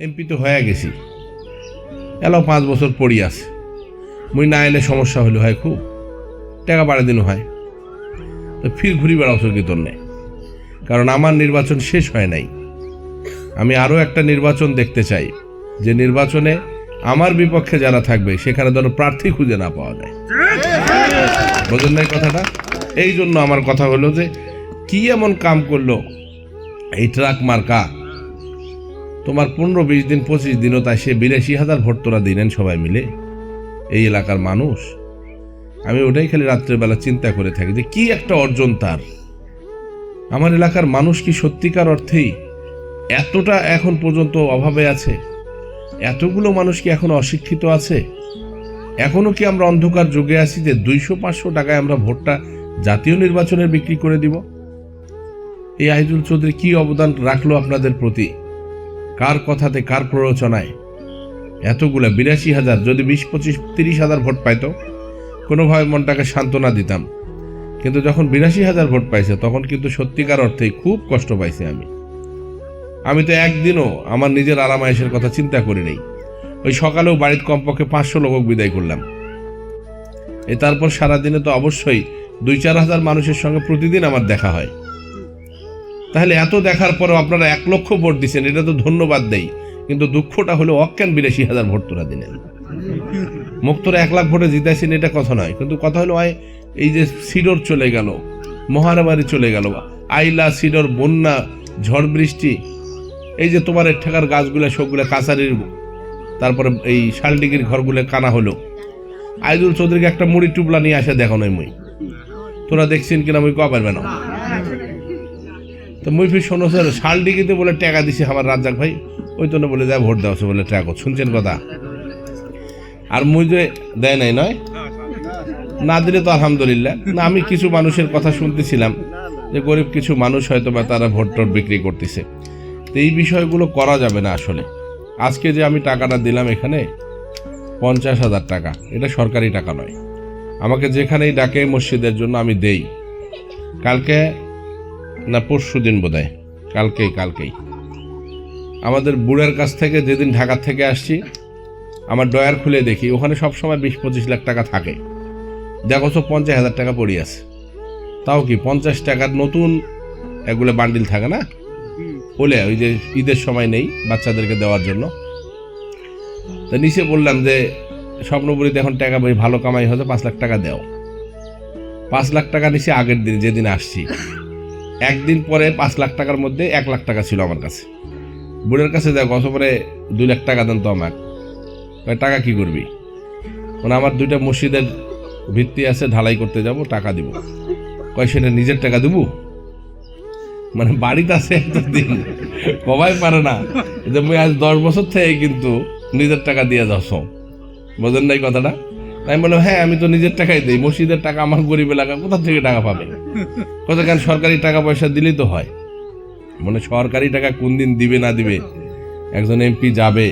MP তো হয়ে গেছি। এলো পাঁচ বছর পড়ি আছে। মুই না এলে সমস্যা হইল, হয় খুব। টাকা বাড়ে দিন হয়। তো ফির ঘুরি বেড়াও কি তোর নেই কারণ আমার নির্বাচন শেষ হয় নাই। আমি আরও একটা নির্বাচন দেখতে চাই। যে নির্বাচনে আমার বিপক্ষে যারা থাকবে, সেখানে ধরো প্রার্থী খুঁজে না পাওয়া যায়। বোঝেন নাই কথাটা? এই জন্য আমার কথা হলো যে, কি এমন কাম করল? এই ট্রাক মার্কা তোমার পনেরো বিশ দিন, পঁচিশ দিনও তাই সে বিরাশি হাজার ভোট তোরা দিলেন সবাই মিলে। এই এলাকার মানুষ। আমি ওটাই খালি রাত্রেবেলা চিন্তা করে থাকি যে কি একটা অর্জন তার। আমার এলাকার মানুষ কি সত্যিকার অর্থেই এতটা এখন পর্যন্ত অভাবে আছে? এতগুলো মানুষ কি এখন অশিক্ষিত আছে? এখনও কি আমরা অন্ধকার যুগে আছি যে দুইশো পাঁচশো টাকায় আমরা ভোটটা জাতীয় নির্বাচনে বিক্রি করে দিব? এই আহিদুল চৌধুরী কি অবদান রাখল আপনাদের প্রতি? কার কথাতে কার প্ররোচনায়? এতগুলা বিরাশি হাজার, যদি বিশ, পঁচিশ, তিরিশ হাজার ভোট পাইতো, কোনোভাবে মনটাকে সান্ত্বনা দিতাম। কিন্তু যখন বিরাশি হাজার ভোট পাইছে, তখন কিন্তু সত্যিকার অর্থেই খুব কষ্ট পাইছি আমি। আমি তো একদিনও আমার নিজের আরামায়েশের কথা চিন্তা করি নেই। ওই সকালেও বাড়ির কমপক্ষে পাঁচশো লোক বিদায় করলাম। এ তারপর সারাদিনে তো অবশ্যই দুই চার হাজার মানুষের সঙ্গে প্রতিদিন আমার দেখা হয়। তাহলে এত দেখার পরেও আপনারা এক লক্ষ ভোট দিচ্ছেন এটা তো ধন্যবাদ দেই। কিন্তু দুঃখটা হলো অজ্ঞান বিরাশি হাজার ভোট তোরা দিলেন। মুক্তরা এক লাখ ভোটে জিতাইছেন, এটা কথা নয়। কিন্তু কথা হলো এই যে সিডর চলে গেল মহারাবাড়ি চলে গেল, আইলা, সিডর, বন্যা, ঝড় বৃষ্টি, এই যে তোমার ঠেকার গাছগুলো, সবগুলো কাছারির, তারপরে এই শালডিগির ঘরগুলো কানা হলো। আইদুল চৌধুরীকে একটা মুড়ি টুপলা নিয়ে আসে দেখো নয় মুই। তোরা দেখছেন কিনা মুই পারবে না তো মুই ফির শোনো স্যার, শালডিগিতে বলে টাকা দিছে আমার রাজ্জাক ভাই। ওই তো বলে যায় ভোট দেওয়া বলে টাকা শুনছেন কথা? আর মুই যে দেয় নাই নয়? না দিলে তো আলহামদুলিল্লাহ। না, আমি কিছু মানুষের কথা শুনতেছিলাম যে গরিব কিছু মানুষ হয়তো বা তারা ভোট টোট বিক্রি করতেছে। তো এই বিষয়গুলো করা যাবে না আসলে। আজকে যে আমি টাকাটা দিলাম এখানে, পঞ্চাশ হাজার টাকা। এটা সরকারি টাকা নয়। আমাকে যেখানেই ডাকে মসজিদের জন্য আমি দেই। কালকে না পরশু দিন বোধ কালকেই কালকেই। আমাদের বুড়ের কাছ থেকে যেদিন ঢাকা থেকে আসছি, আমার ডয়ার খুলে দেখি, ওখানে সব সময় বিশ পঁচিশ লাখ টাকা থাকে। দেখো তো পঞ্চাশ হাজার টাকা পড়ে আছে। তাও কি পঞ্চাশ টাকার নতুন এগুলো বান্ডিল থাকে না? বলে, ওই যে ঈদের সময় নেই বাচ্চাদেরকে দেওয়ার জন্য। তা নিচে বললাম যে, স্বপ্নপুরীতে এখন টাকা বই ভালো কামাই হতে পাঁচ লাখ টাকা দেও। পাঁচ লাখ টাকা নিচে আগের দিন, যেদিন আসছি। একদিন পরে পাঁচ লাখ টাকার মধ্যে এক লাখ টাকা ছিল আমার কাছে। বুড়ের কাছে দেখ গত পরে দুই লাখ টাকা দেন তো আমার টাকা কি করবি? মানে আমার দুইটা মসজিদের ভিত্তি আছে, ঢালাই করতে যাব, টাকা দিব। কয়, সেটা নিজের টাকা দেবো? মানে বাড়িতে আছে এতদিন, কবাই পারে না। যে আজ দশ বছর থেকে কিন্তু নিজের টাকা দিয়ে যাচ্ছ। বোঝেন নাই কথাটা? আমি বললাম হ্যাঁ আমি তো নিজের টাকাই দিই। মসজিদের টাকা আমার গরিব এলাকা কোথা থেকে টাকা পাবে? কোথা কেন সরকারি টাকা পয়সা দিলেই তো হয়। মানে সরকারি টাকা কোন দিন দিবে, না দিবে, একজন এমপি যাবে,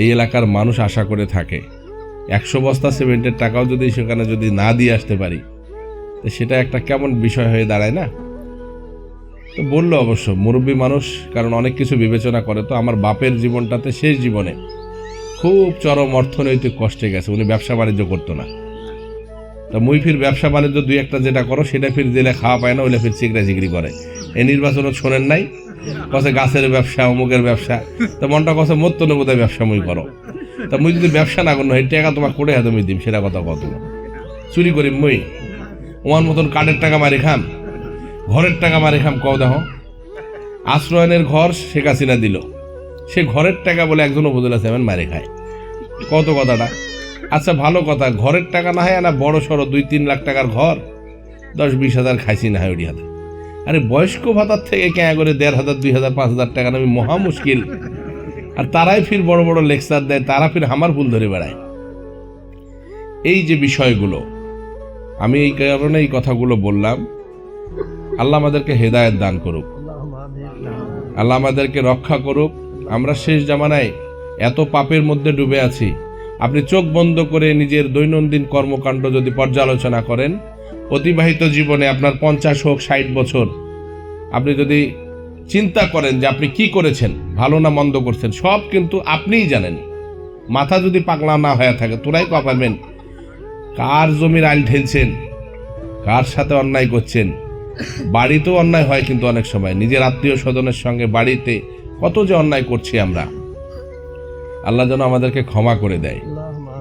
এই এলাকার মানুষ আশা করে থাকে। একশো বস্তা সিমেন্টের টাকাও যদি সেখানে যদি না দিয়ে আসতে পারি, তো সেটা একটা কেমন বিষয় হয়ে দাঁড়ায় না? তো বলল অবশ্য, মুরব্বী মানুষ, কারণ অনেক কিছু বিবেচনা করে, তো আমার বাপের জীবনটাতে শেষ জীবনে খুব চরম অর্থনৈতিক কষ্টে গেছে, উনি ব্যবসা বাণিজ্য করতো না। তা মুই ফির ব্যবসা বাণিজ্য দুই একটা যেটা করো, সেটা ফির দিলে খাওয়া পায় না, ওইলে ফির চিকরা চিকরি করে। এই নির্বাচনও শোনেন নাই? কসে গাছের ব্যবসা, অমুকের ব্যবসা, তো মনটা কসে মত্ত বোধহয় ব্যবসা মুই করো। তা মুই যদি ব্যবসা না করো, এই টাকা তোমার করে হাতে মুই দিম, সেটা কথা কত? চুরি করি মুই? ওমার মতন কাঠের টাকা মারি খাম, ঘরের টাকা মারি খাম, কও দেখো। আশ্রয়নের ঘর শেখ হাসিনা দিল। সে ঘরের টাকা বলে একজন উপজেলা চেয়ারম্যান মারে খায়। কত কথাটা? আচ্ছা ভালো কথা, ঘরের টাকা না হয় না, বড় সড়ো দুই তিন লাখ টাকার ঘর। দশ বিশ হাজার খাইছি না হয় ওটি হাতে। আরে, বয়স্ক ভাতার থেকে কেয়া করে দেড় হাজার, দুই হাজার, পাঁচ হাজার টাকা নামি মহা মুশকিল। আর তারাই ফির বড় বড় লেকচার দেয়, তারা ফির হামার ফুল ধরে বেড়ায়। এই যে বিষয়গুলো, আমি এই কারণে এই কথাগুলো বললাম। আল্লাহ আমাদেরকে হেদায়েত দান করুক। আল্লাহ আমাদেরকে রক্ষা করুক। আমরা শেষ জামানায় এত পাপের মধ্যে ডুবে আছি। আপনি চোখ বন্ধ করে নিজের দৈনন্দিন কর্মকাণ্ড যদি পর্যালোচনা করেন, অতিবাহিত জীবনে আপনার পঞ্চাশ হোক ষাট বছর, আপনি যদি চিন্তা করেন যে আপনি কি করেছেন, ভালো না মন্দ করছেন, সব কিন্তু আপনিই জানেন। মাথা যদি পাগলা না হয়ে থাকে, তোরাই কপাবেন কার জমির আইল ঠেলছেন কার সাথে অন্যায় করছেন? বাড়িতেও অন্যায় হয় কিন্তু অনেক সময়। নিজের আত্মীয় স্বজনের সঙ্গে বাড়িতে কত যে অন্যায় করছি আমরা। আল্লাহ যেন আমাদেরকে ক্ষমা করে দেয়।